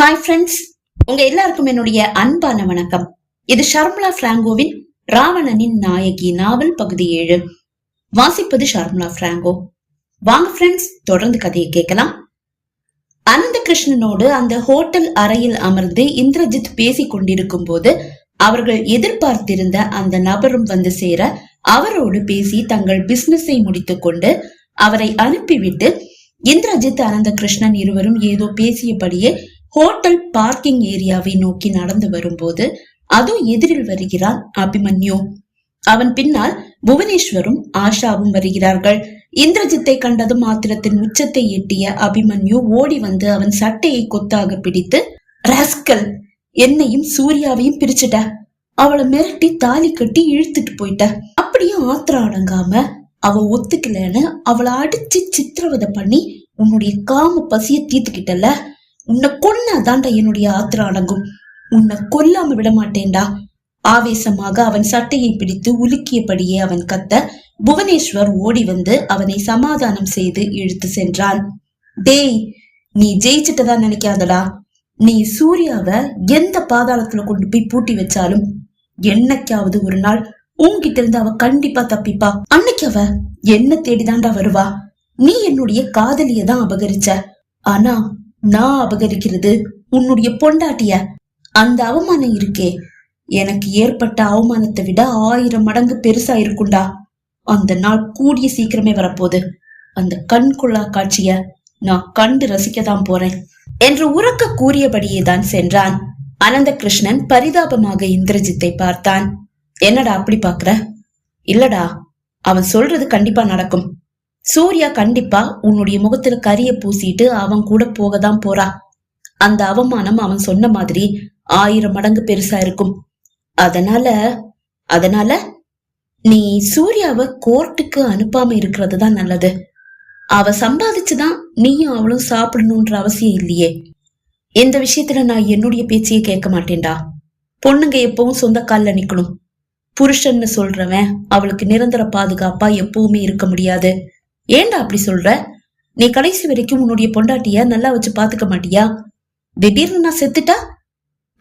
Hi friends உங்க எல்லாருக்கும் என்னுடைய அன்பான வணக்கம். இது ஷர்மலா பிராங்கோவின் ராவணனின் நாயகி நாவல் பகுதி ஏழு. வாசிப்பது ஷர்மலா பிராங்கோ. வாங்க ஃப்ரெண்ட்ஸ் தொடர்ந்து கதையை கேட்கலாம். அனந்த கிருஷ்ணனோடு அந்த ஹோட்டல் அறையில் அமர்ந்து இந்திரஜித் பேசிக் கொண்டிருக்கும் போது அவர்கள் எதிர்பார்த்திருந்த அந்த நபரும் வந்து சேர அவரோடு பேசி தங்கள் பிசினஸை முடித்துக்கொண்டு அவரை அனுப்பிவிட்டு இந்திரஜித் அனந்த கிருஷ்ணன் இருவரும் ஏதோ பேசியபடியே ஹோட்டல் பார்க்கிங் ஏரியாவை நோக்கி நடந்து வரும்போது அதோ எதிரில் வருகிறான் அபிமன்யு. அவன் பின்னால் புவனேஸ்வரும் ஆஷாவும் வருகிறார்கள். இந்திரஜித்தை கண்டதும் ஆத்திரத்தின் உச்சத்தை எட்டிய அபிமன்யு ஓடி வந்து அவன் சட்டையை கொத்தாக பிடித்து ராஸ்கல் என்னையும் சூர்யாவையும் பிரிச்சுட்ட. அவளை மிரட்டி தாலி கட்டி இழுத்துட்டு போயிட்ட. அப்படியே ஆத்திரம் அடங்காம அவ ஒத்துக்கலன்னு அவளை அடிச்சு சித்திரவதை பண்ணி உன்னுடைய காம பசிய தீர்த்துக்கிட்டல உன்னை கொன்னாதான்டா என்னுடைய ஆத்திரம் அடங்கும். உன்னை கொல்லாம விட மாட்டேன்டா ஆவேசமாக அவன் சட்டையை பிடித்து உலுக்கியபடியே அவன் கத்த புவனேஸ்வர் ஓடி வந்து அவனை சமாதானம் செய்து இழுத்து சென்றான். டேய் நீ ஜெயிச்சிட்டதா நினைக்காதடா. நீ சூர்யாவை எந்த பாதாளத்துல கொண்டு போய் பூட்டி வச்சாலும் என்னைக்காவது ஒரு நாள் உன்கிட்ட இருந்து அவ கண்டிப்பா தப்பிப்பா. அன்னைக்கு அவ என்ன தேடிதான்டா வருவா. நீ என்னுடைய காதலிய தான் அபகரிச்ச. ஆனா நான் அபகரிக்கிறது. உன்னுடைய பொண்டாட்டிய? அந்த அவமானம் இருக்கே. எனக்கு ஏற்பட்ட அவமானத்தை விட ஆயிரம் மடங்கு பெருசா இருக்கும்டா அந்த நாள் கூடிய சீக்கிரமே வரப்போகுது. அந்த கண்குள்ளா காட்சிய நான் கண்டு ரசிக்கத்தான் போறேன். என்று உறக்க கூறியபடியே தான் சென்றான். அனந்த கிருஷ்ணன் பரிதாபமாக இந்திரஜித்தை பார்த்தான். என்னடா அப்படி பாக்குற இல்லடா அவன் சொல்றது கண்டிப்பா நடக்கும். சூர்யா கண்டிப்பா உன்னுடைய முகத்துல கரிய பூசிட்டு அவன் கூட போக தான் போறா. அந்த அவமானம் அவன் சொன்ன மாதிரி ஆயிரம் மடங்கு பெருசா இருக்கும். அதனால அதனால நீ சூர்யாவை கோர்ட்டுக்கு அனுப்பாம இருக்கிறது தான் நல்லது. அவ சம்பாதிச்சுதான் நீயும் அவளும் சாப்பிடணும்ன்ற அவசியம் இல்லையே. இந்த விஷயத்துல நான் என்னுடைய பேச்சையே கேட்க மாட்டேன்டா. பொண்ணுங்க எப்பவும் சொந்த கால்ல நிக்கணும். புருஷன்னு சொல்றவன் அவளுக்கு நிரந்தர பாதுகாப்பா எப்பவுமே இருக்க முடியாது. ஏன்டா அப்படி சொல்ற? நீ கடைசி வரைக்கும் உன்னுடைய பொண்டாட்டிய நல்லா வச்சு பாத்துக்க மாட்டியா? திடீர்னு நான் செத்துட்டா?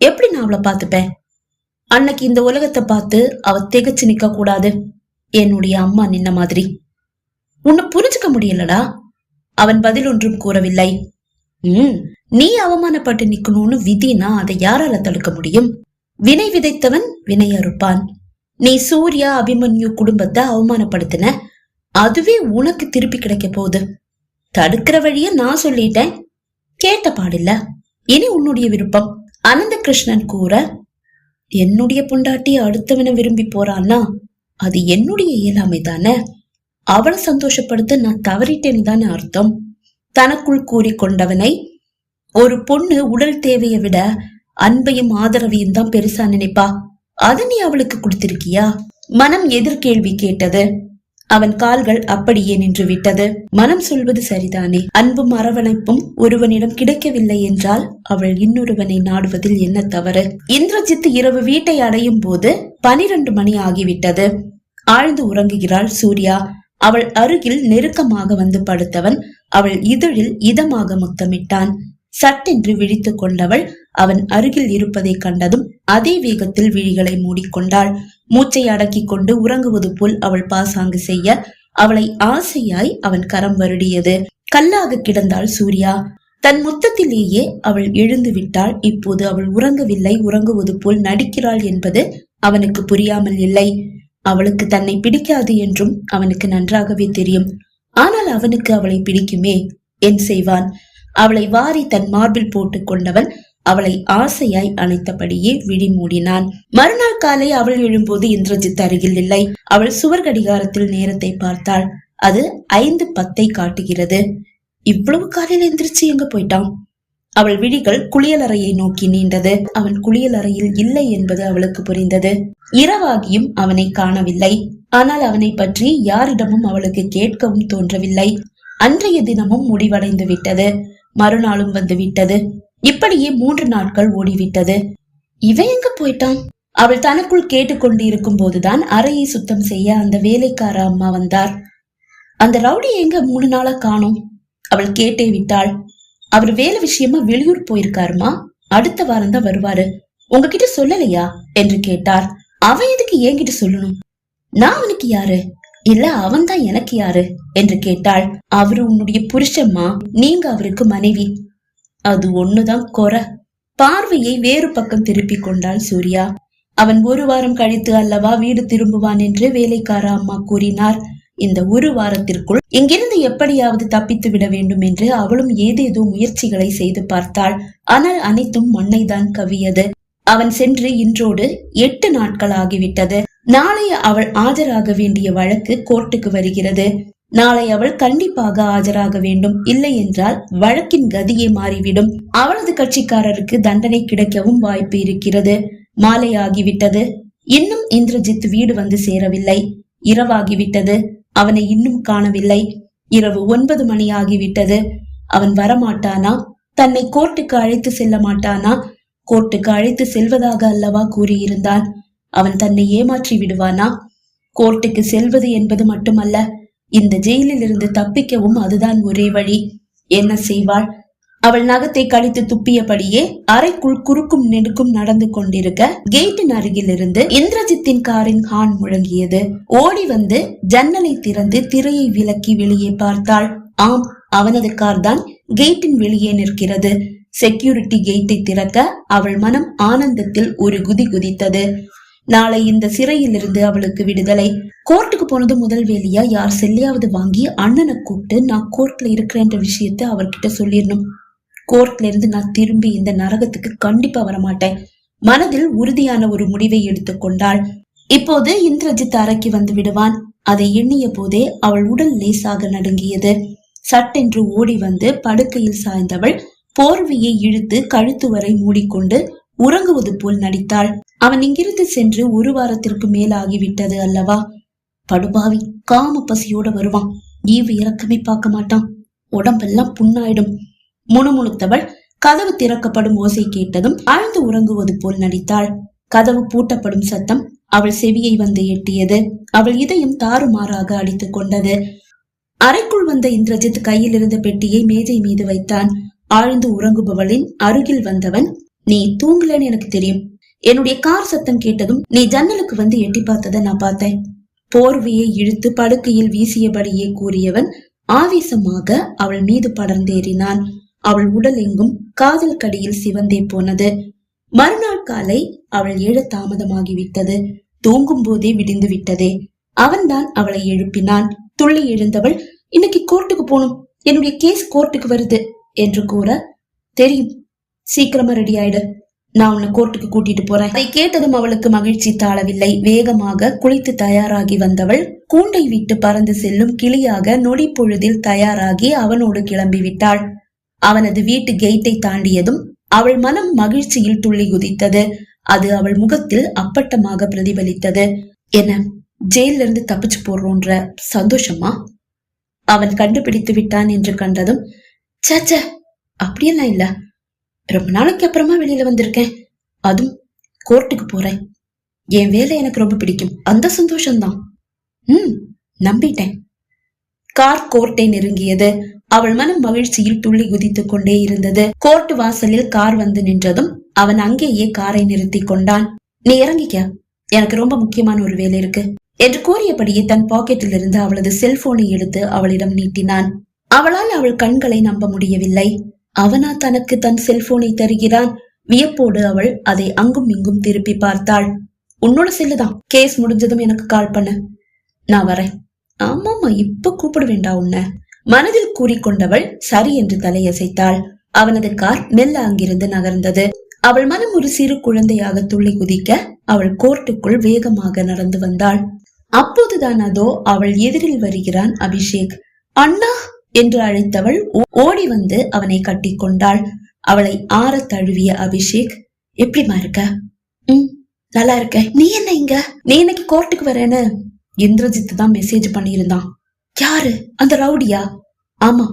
எப்படி நான் அவளை பாத்துப்பேன்? அன்னைக்கு இந்த உலகத்தை பார்த்து அவ திகச்சு நிக்க கூடாது. என்னுடைய அம்மா நின்ன மாதிரி. உன்னை புரிஞ்சுக்க முடியலடா. அவன் பதில் ஒன்றும் கூறவில்லை. உம் நீ அவமானப்பட்டு நிக்கணும்னு விதினா அதை யாரால தடுக்க முடியும்? வினை விதைத்தவன் வினை அறுப்பான் நீ சூர்யா அபிமன்யு குடும்பத்தை அவமானப்படுத்தின. அதுவே உனக்கு திருப்பி கிடைக்க போகுது. தடுக்கிற வழிய நான் சொல்லிட்டேன். கேட்ட பாடில்ல. இனி உன்னுடைய விருப்பம். அனந்த கிருஷ்ணன் கூற என்னுடைய பொண்டாட்டி அடுத்தவனை விரும்பி போறான்னா அது என்னுடைய இயலாமை தானே? அவளை சந்தோஷப்படுத்த நான் தவறிட்டேன்னு தானே அர்த்தம்? தனக்குள் கூறிக்கொண்டவனை ஒரு பொண்ணு உடல் தேவையை விட அன்பையும் ஆதரவையும் தான் பெருசா நினைப்பா. அதை நீ அவளுக்கு கொடுத்திருக்கியா? மனம் எதிர்கேள்வி கேட்டது. அவன் கால்கள் அப்படியே நின்று விட்டது. மனம் சொல்வது சரிதானே? அன்பும் அரவணைப்பும் ஒருவனிடம் கிடைக்கவில்லை என்றால் அவள் இன்னொருவனை நாடுவதில் என்ன தவறு? இந்திரஜித் இரவு வீட்டை அடையும் போது பனிரெண்டு மணி ஆகிவிட்டது. ஆழ்ந்து உறங்குகிறாள் சூர்யா. அவள் அருகில் நெருக்கமாக வந்து படுத்தவன் அவள் இதழில் இதமாக முத்தமிட்டான். சட்டென்று விழித்துக் கொண்டவள் அவன் அருகில் இருப்பதை கண்டதும் அதே வேகத்தில் விழிகளை மூடிக்கொண்டாள். மூச்சை அடக்கிக் கொண்டு உறங்குவது போல் அவள் பாசாங்கு செய்ய அவளை ஆசையாய் அவன் கரம் வருடியது. கல்லாக கிடந்தாள் சூர்யா. தன் முத்தத்திலேயே அவள் எழுந்து விட்டாள். இப்போது அவள் உறங்கவில்லை. உறங்குவது போல் நடிக்கிறாள் என்பது அவனுக்கு புரியாமல் இல்லை. அவளுக்கு தன்னை பிடிக்காது என்றும் அவனுக்கு நன்றாகவே தெரியும். ஆனால் அவனுக்கு அவளை பிடிக்குமே? என் செய்வான். அவளை வாரி தன் மார்பில் போட்டுக் கொண்டவன் அவளை ஆசையாய் அணைத்தபடியே விழி மூடினான். மறுநாள் காலை அவள் எழும்போது இந்திரஜித் அருகில் இல்லை. அவள் சுவர் கடிகாரத்தில் நேரத்தை பார்த்தாள். அது ஐந்து பத்தை காட்டுகிறது. இவ்வளவு காலையில் எந்திரிச்சு எங்க போயிட்டான்? அவள் விழிகள் குளியலறையை நோக்கி நீண்டது. அவன் குளியலறையில் இல்லை என்பது அவளுக்கு புரிந்தது. இரவாகியும் அவனை காணவில்லை. ஆனால் அவனை பற்றி யாரிடமும் அவளுக்கு கேட்கவும் தோன்றவில்லை. அன்றைய தினமும் முடிவடைந்து விட்டது. மறுநாளும் வந்து விட்டது. இப்படியே மூன்று நாட்கள் ஓடிவிட்டது. இவன் எங்க போயிட்டான்? அவள் தனக்குள் கேட்டுக்கொண்டு இருக்கும் போதுதான் அறையை சுத்தம் செய்ய அந்த வேலைக்கார அம்மா வந்தார். அந்த ரவுடி எங்க மூணு நாளா காணும்? அவள் கேட்டே விட்டாள். அவர் வேலை விஷயமா வெளியூர் போயிருக்காருமா? அடுத்த வாரம் தான் வருவாரு. உங்ககிட்ட சொல்லலையா? என்று கேட்டார். அவன் எதுக்கு என்கிட்ட சொல்லணும்? நான் அவனுக்கு யாரு? இல்ல அவன் தான் எனக்கு யாரு? என்று கேட்டாள். அவரு உன்னுடைய புருஷம்மா. நீங்க அவருக்கு மனைவி. அது ஒண்ணுதான் குறை. பார்வையை வேறு பக்கம் திருப்பிக் கொண்டாள் சூர்யா. அவன் ஒரு வாரம் கழித்து அல்லவா வீடு திரும்புவான் என்று வேலைக்கார அம்மா கூறினார். இந்த ஒரு வாரத்திற்குள் இங்கிருந்து எப்படியாவது தப்பித்து விட வேண்டும் என்று அவளும் ஏதேதோ முயற்சிகளை செய்து பார்த்தாள். ஆனால் அனைத்தும் மண்ணை தான் கவியது. அவன் சென்று இன்றோடு எட்டு நாட்கள் ஆகிவிட்டது. நாளைய அவள் ஆஜராக வேண்டிய வழக்கு கோர்ட்டுக்கு வருகிறது. நாளை அவள் கண்டிப்பாக ஆஜராக வேண்டும். இல்லை என்றால் வழக்கின் கதியே மாறிவிடும். அவளது கட்சிக்காரருக்கு தண்டனை கிடைக்கவும் வாய்ப்பு இருக்கிறது. மாலை ஆகிவிட்டது. இன்னும் இந்திரஜித் வீடு வந்து சேரவில்லை. இரவாகிவிட்டது. அவனை இன்னும் காணவில்லை. இரவு ஒன்பது மணி ஆகிவிட்டது. அவன் வரமாட்டானா? தன்னை கோர்ட்டுக்கு அழைத்து செல்ல மாட்டானா? கோர்ட்டுக்கு அழைத்து செல்வதாக அல்லவா கூறியிருந்தான்? அவன் தன்னை ஏமாற்றி விடுவானா? கோர்ட்டுக்கு செல்வது என்பது மட்டுமல்ல இந்த ஜெயிலில் இருந்து தப்பிக்கவும் அதுதான் ஒரே வழி. என்ன செய்வாள்? அவள் நகத்தை கழித்து துப்பியபடியே அறைக்குள் குறுக்கும் நெடுக்கும் நடந்து கொண்டிருக்க கேட்டின் அருகிலிருந்து இந்திரஜித்தின் காரின் ஹான் முழங்கியது. ஓடி வந்து ஜன்னலை திறந்து திரையை விலக்கி வெளியே பார்த்தாள். ஆம் அவனது கார் தான் கேட்டின் வெளியே நிற்கிறது. செக்யூரிட்டி கேட்டை திறக்க அவள் மனம் ஆனந்தத்தில் ஒரு குதி குதித்தது. நாளை இந்த சிறையில் இருந்து அவளுக்கு விடுதலை. கோர்ட்டுக்கு போனது முதல் வேலையா யார் செல்லையாவது வாங்கி அண்ணனை கூப்பிட்டு நான் கோர்ட்ல இருக்கிறேன்ற விஷயத்த அவர்கிட்ட சொல்லிடணும். கோர்ட்ல இருந்து நான் திரும்பி இந்த நரகத்துக்கு கண்டிப்பா வரமாட்டேன். மனதில் உறுதியான ஒரு முடிவை எடுத்துக்கொண்டாள் இப்போது இந்திரஜித் அறைக்கு வந்து விடுவான். அதை எண்ணிய போதே அவள் உடல் லேசாக நடுங்கியது. சட்டென்று ஓடி வந்து படுக்கையில் சாய்ந்தவள் போர்வையை இழுத்து கழுத்து வரை மூடிக்கொண்டு உறங்குவது போல் நடித்தாள். அவன் இங்கிருந்து சென்று ஒரு வாரத்திற்கு மேல் ஆகிவிட்டது அல்லவா? படுபாவி காம பசியோட வருவான். ஈவு இறக்கமே பார்க்க மாட்டான். உடம்பெல்லாம் புண்ணாயிடும். முணுமுணுத்தவள் கதவு திறக்கப்படும் ஓசை கேட்டதும் ஆழ்ந்து உறங்குவது போல் நடித்தாள். கதவு பூட்டப்படும் சத்தம் அவள் செவியை வந்து எட்டியது. அவள் இதயம் தாறுமாறாக அடித்துக் கொண்டது. அறைக்குள் வந்த இந்திரஜித் கையில் இருந்த பெட்டியை மேஜை மீது வைத்தான். ஆழ்ந்து உறங்குபவளின் அருகில் வந்தவன் நீ தூங்கலன்னு எனக்கு தெரியும். என்னுடைய கார் சத்தம் கேட்டதும் நீ ஜன்னலுக்கு வந்து எட்டி பார்த்ததை நான் பார்த்தேன். போர்வையை இழுத்து படுக்கையில் வீசியபடியே கூறியவன் ஆவேசமாக அவள் மீது படர்ந்தேறினான். அவள் உடல் எங்கும் காதல் கடியில் சிவந்தே போனது. மறுநாள் காலை அவள் எழ தாமதமாகிவிட்டது. தூங்கும் போதே விடிந்து விட்டதே. அவன்தான் அவளை எழுப்பினான். துள்ளி எழுந்தவள் இன்னைக்கு கோர்ட்டுக்கு போகணும். என்னுடைய கேஸ் கோர்ட்டுக்கு வருது என்று கூற தெரியும். சீக்கிரமா ரெடி ஆயிடு. நான் உன்னை கோர்ட்டுக்கு கூட்டிட்டு போறேன். அதை கேட்டதும் அவளுக்கு மகிழ்ச்சி தாழவில்லை. வேகமாக குளித்து தயாராகி வந்தவள் கூண்டை விட்டு பறந்து செல்லும் கிளியாக நொடி பொழுதில் தயாராகி அவனோடு கிளம்பி விட்டாள் அவனது வீட்டு கேட்டை தாண்டியதும் அவள் மனம் மகிழ்ச்சியில் துள்ளி குதித்தது. அது அவள் முகத்தில் அப்பட்டமாக பிரதிபலித்தது. என்ன ஜெயில இருந்து தப்பிச்சு போடுறோன்ற சந்தோஷமா? அவன் கண்டுபிடித்து விட்டான் என்று கண்டதும் சச்ச அப்படியெல்லாம் இல்ல. ரொம்ப நாளைக்கு அப்புறமா வெளியில வந்திருக்கேன். அதுவும் கோர்ட்டுக்கு போறேன். என் வேலை எனக்கு ரொம்ப பிடிக்கும். அந்த சந்தோஷம்தான். ம் நம்பிட்டேன். கார் கோர்ட்டை நெருங்கியது. அவள் மனம் மகிழ்ச்சியில் துள்ளி குதித்துக் கொண்டே இருந்தது. கோர்ட் வாசலில் கார் வந்து நின்றதும் அவன் அங்கேயே காரை நிறுத்தி கொண்டான். நீ இறங்கிக்க எனக்கு ரொம்ப முக்கியமான ஒரு வேலை இருக்கு. என்று கூறியபடியே தன் பாக்கெட்டில் இருந்து அவளது செல்போனை எடுத்து அவளிடம் நீட்டினான். அவளால் அவள் கண்களை நம்ப முடியவில்லை. அவனா தனக்கு தன் செல்போனை தருகிறான். வியப்போடு அவள் அதை அங்கும் இங்கும் திருப்பி பார்த்தாள். உன்னோட செல்லுதான். கேஸ் முடிஞ்சதும் எனக்கு கால் பண்ணு. நான் வரேன். ஆமாமா இப்ப கூப்பிட வேண்டாம் உன்ன. மனதில் கூறிக்கொண்டவள் சரி என்று தலையசைத்தாள். அவனது கார் மெல்ல அங்கிருந்து நகர்ந்தது. அவள் மனம் ஒரு சிறு குழந்தையாக துள்ளி குதிக்க அவள் கோர்ட்டுக்குள் வேகமாக நடந்து வந்தாள். அப்போதுதான் அதோ அவள் எதிரில் வருகிறான் அபிஷேக். அண்ணா! என்று அழைத்தவள் ஓடி வந்து அவனை கட்டி கொண்டாள் அவளை ஆற தழுவிய அபிஷேக் எப்படிமா இருக்க? ம் நல்லா இருக்க நீ என்ன இங்க? நீ இன்னைக்கு கோர்ட்டுக்கு வரேன்னு. இந்திரஜித் தான் மெசேஜ் பண்ணியிருந்தான். யாரு? அந்த ரவுடியா? ஆமா.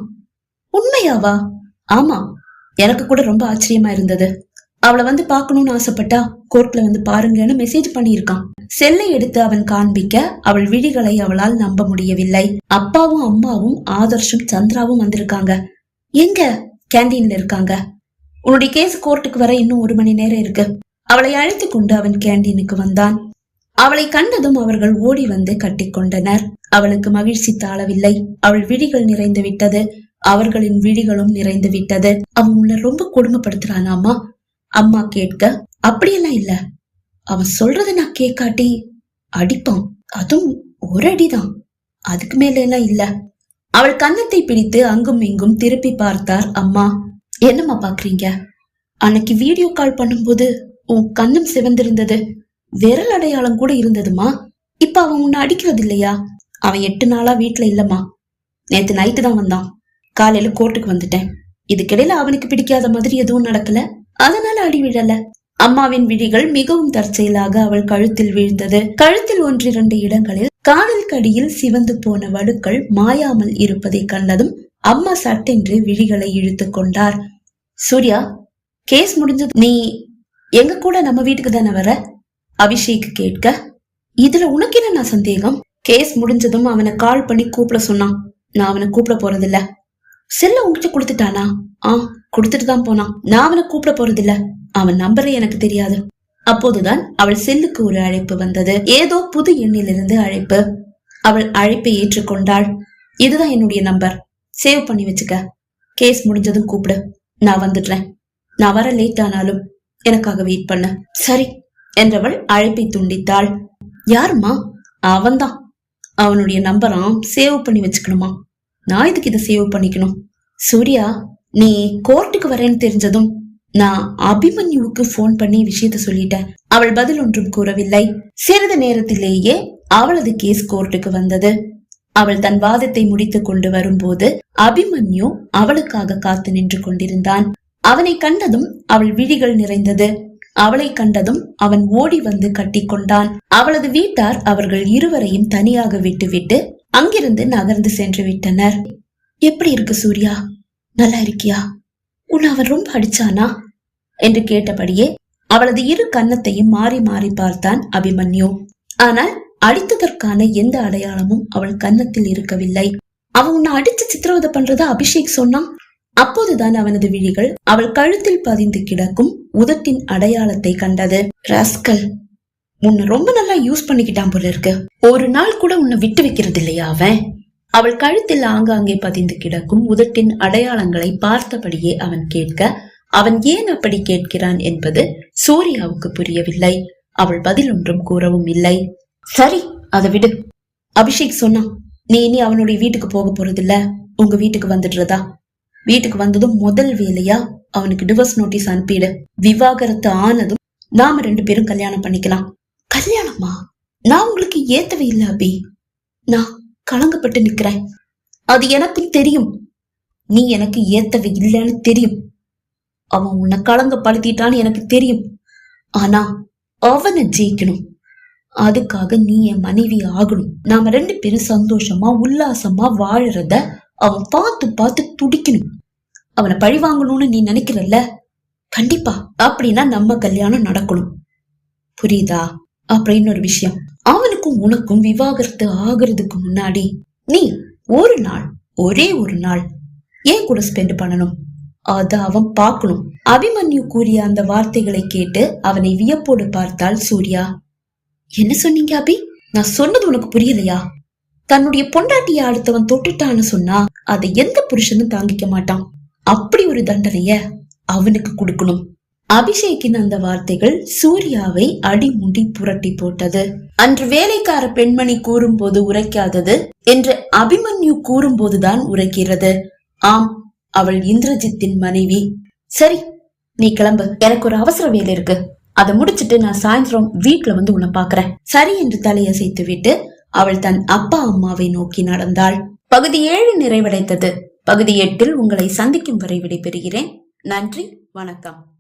உண்மையாவா? ஆமா. எனக்கு கூட ரொம்ப ஆச்சரியமா இருந்தது. அவளை வந்து பார்க்கணும்னு ஆசைப்பட்டா கோர்ட்ல வந்து பாருங்கன்னு மெசேஜ் பண்ணியிருக்கான். செல்லை எடுத்து அவன் காண்பிக்க அவள் விழிகளை அவளால் நம்ப முடியவில்லை. அப்பாவும் அம்மாவும் ஆதர்ஷும் சந்திராவும் வந்திருக்காங்க. எங்க? கேண்டீன்ல இருக்காங்க. உன்னுடைய கேஸ் கோர்ட்டுக்கு வர இன்னும் ஒரு மணி நேரம் இருக்கு. அவளை அழைத்துக் கொண்டு அவன் கேண்டீனுக்கு வந்தான். அவளை கண்டதும் அவர்கள் ஓடி வந்து கட்டிக்கொண்டனர் அவளுக்கு மகிழ்ச்சி தாழவில்லை. அவள் விழிகள் நிறைந்து விட்டது. அவர்களின் விழிகளும் நிறைந்து விட்டது. அவன் உன்னை ரொம்ப கொடுமைப்படுத்துறானாமா? அம்மா கேட்க அப்படியெல்லாம் இல்ல. அவன் சொல்றத நான் கேட்காட்டி அடிப்பான். அதுவும் ஒரு அடிதான். அதுக்கு மேல எல்லாம் இல்ல. அவள் கன்னத்தை பிடித்து அங்கும் இங்கும் திருப்பி பார்த்தார் அம்மா. என்னம்மா பாக்குறீங்க? அன்னைக்கு வீடியோ கால் பண்ணும்போது உன் கண்ணும் சிவந்திருந்தது. விரல் அடையாளம் கூட இருந்ததுமா இப்ப அவன் உன்னை அடிக்கிறது இல்லையா? அவன் எட்டு நாளா வீட்டுல இல்லம்மா. நேத்து நைட்டு தான் வந்தான். காலையில கோர்ட்டுக்கு வந்துட்டேன். இதுக்கிடையில அவனுக்கு பிடிக்காத மாதிரி எதுவும் நடக்கல. அதனால அடி விழல. அம்மாவின் விழிகள் மிகவும் தற்செயலாக அவள் கழுத்தில் வீழ்ந்தது. கழுத்தில் ஒன்றிரண்டு இடங்களில் காதல் கடியில் சிவந்து போன வடுக்கள் மாயாமல் இருப்பதை கண்டதும் அம்மா சட்டென்று விழிகளை இழுத்து கொண்டார். சூர்யா கேஸ் முடிஞ்சது. நீ எங்க கூட நம்ம வீட்டுக்கு தானே வர? அபிஷேக் கேட்க இதுல உனக்கு என்ன நான் சந்தேகம்? கேஸ் முடிஞ்சதும் அவனை கால் பண்ணி கூப்பிட சொன்னான். நான் அவனை கூப்பிட போறதில்ல. செல்ல உங்ககிட்ட கொடுத்துட்டானா? ஆ கொடுத்துட்டு தான் போனான். நான் அவனை கூப்பிட போறதில்ல. அவன் நம்பரே எனக்கு தெரியாது. அப்போதுதான் அவள் செல்லுக்கு ஒரு அழைப்பு வந்தது. ஏதோ புது எண்ணிலிருந்து அழைப்பு. அவள் அழைப்பை ஏற்றுக்கொண்டாள். இதுதான் என்னுடைய நம்பர். சேவ் பண்ணி வச்சுக்க. கேஸ் முடிஞ்சதும் கூப்பிடு. நான் வந்துடுறேன். நான் வர லேட் ஆனாலும் எனக்காக வெயிட் பண்ண. சரி என்றவள் அழைப்பை துண்டித்தாள். யாருமா அவன்தான். அவனுடைய நம்பராம் சேவ் பண்ணி வச்சுக்கணுமா? நான் இதுக்கு இதை சேவ் பண்ணிக்கணும்? சூர்யா நீ கோர்ட்டுக்கு வரேன்னு தெரிஞ்சதும் நான் அபிமன்யுவுக்கு போன் பண்ணி விஷயத்த சொல்லிட்டேன். அவள் பதில் ஒன்றும் கூறவில்லை. சிறிது நேரத்திலேயே அவளது கேஸ் கோர்ட்டுக்கு வந்தது. அவள் தன் வாதத்தை முடித்துக் கொண்டு வரும்போது அபிமன்யு அவளுக்காக காத்து நின்று கொண்டிருந்தான். அவனை கண்டதும் அவள் விழிகள் நிறைந்தது. அவளை கண்டதும் அவன் ஓடி வந்து கட்டிக்கொண்டான் அவளது வீட்டார் அவர்கள் இருவரையும் தனியாக விட்டுவிட்டு அங்கிருந்து நகர்ந்து சென்று விட்டனர். எப்படி இருக்கு சூர்யா? நல்லா இருக்கியா? உன்னை அவன் ரொம்ப அடிச்சானா? என்று கேட்டபடியே அவளது இரு கன்னத்தையும் மாறி மாறி பார்த்தான் அபிமன்யு. ஆனால் அடித்ததற்கான எந்த அடையாளமும் அவள் கன்னத்தில் இருக்கவில்லை. அவன் உன்னை அடிச்சு சித்திரவதை பண்றதா? அபிஷேக் சொன்னான். அப்போதுதான் அவனது விழிகள் அவள் கழுத்தில் பதிந்து கிடக்கும் உதட்டின் அடையாளத்தை கண்டது. ராஸ்கல் உன்னை ரொம்ப நல்லா யூஸ் பண்ணிக்கிட்டான் போல இருக்கு. ஒரு நாள் கூட உன்னை விட்டு வைக்கிறது இல்லையா அவன்? அவள் கழுத்தில் ஆங்காங்கே பதிந்து கிடக்கும் உதட்டின் அடையாளங்களை பார்த்தபடியே அவன் கேட்க அவன் ஏன் அப்படி கேட்கிறான் என்பது சூர்யாவுக்கு புரியவில்லை. அவள் பதில் ஒன்றும் கூறவும் இல்லை. சரி அதை விடு. அபிஷேக் சொன்னான் நீ இனி அவனுடைய வீட்டுக்கு போக போறதில்ல. உங்க வீட்டுக்கு வந்துடுறதா? வீட்டுக்கு வந்ததும் முதல் வேலையா? அவனுக்கு டிவோர்ஸ் நோட்டீஸ் அனுப்பிடு. விவாகரத்து ஆனதும் நாம ரெண்டு பேரும் கல்யாணம் பண்ணிக்கலாம். கல்யாணமா? நான் உங்களுக்கு ஏத்தவே இல்ல அபி. நான் கலங்கப்பட்டு நிக்கிறேன். அது எனக்கும் தெரியும். நீ எனக்கு ஏத்தவே இல்லைன்னு தெரியும். அவன் உன்னை கலங்கப்படுத்திட்டான்னு எனக்கு தெரியும். ஆனா அவனை ஜெயிக்கணும். அதுக்காக நீ என் மனைவி ஆகணும். நாம ரெண்டு பேரும் சந்தோஷமா உல்லாசமா வாழறத அவன் பார்த்து பார்த்து துடிக்கணும். அவனை பழி வாங்கணும்னு நீ நினைக்கிறல்ல? கண்டிப்பா அப்படின்னா நம்ம கல்யாணம் நடக்கணும். புரியுதா? அப்படின்னு ஒரு விஷயம். அவனுக்கும் உனக்கும் விவாகரத்து ஆகுறதுக்கு முன்னாடி நீ ஒரு நாள் ஒரே ஒரு நாள் ஏன் கூட ஸ்பெண்ட் பண்ணணும்? அத அவன் பார்க்கணும். அபிமன்யு கூறிய அந்த வார்த்தைகளை கேட்டு அவனை வியப்போடு பார்த்தாள் சூர்யா. என்ன சொன்னீங்க அபி? நான் சொன்னது உனக்கு புரியலையா? தன்னுடைய பொண்டாட்டிய அடுத்தவன் தொட்டுட்டான்னு சொன்னா அதை எந்த புருஷனும் தாங்கிக்க மாட்டான். அப்படி ஒரு தண்டனைய அவனுக்கு கொடுக்கணும். அபிஷேக்கின் அந்த வார்த்தைகள் சூர்யாவை அடிமுடி புரட்டி போட்டது. அன்று வேலைக்கார பெண்மணி கூறும்போது உரைக்காதது என்று அபிமன்யு கூறும்போதுதான் உரைக்கிறது. ஆம் அவள் இந்திரஜித்தின் மனைவி. சரி நீ கிளம்பு. எனக்கு ஒரு அவசர வேலை இருக்கு. அதை முடிச்சிட்டு நான் சாயந்தரம் வீட்டுல வந்து உன்னை பாக்குறேன். சரி என்று தலையசைத்து விட்டு அவள் தன் அப்பா அம்மாவை நோக்கி நடந்தாள். பகுதி ஏழு நிறைவடைந்தது. பகுதி எட்டில் உங்களை சந்திக்கும் வரை விடைபெறுகிறேன். நன்றி வணக்கம்.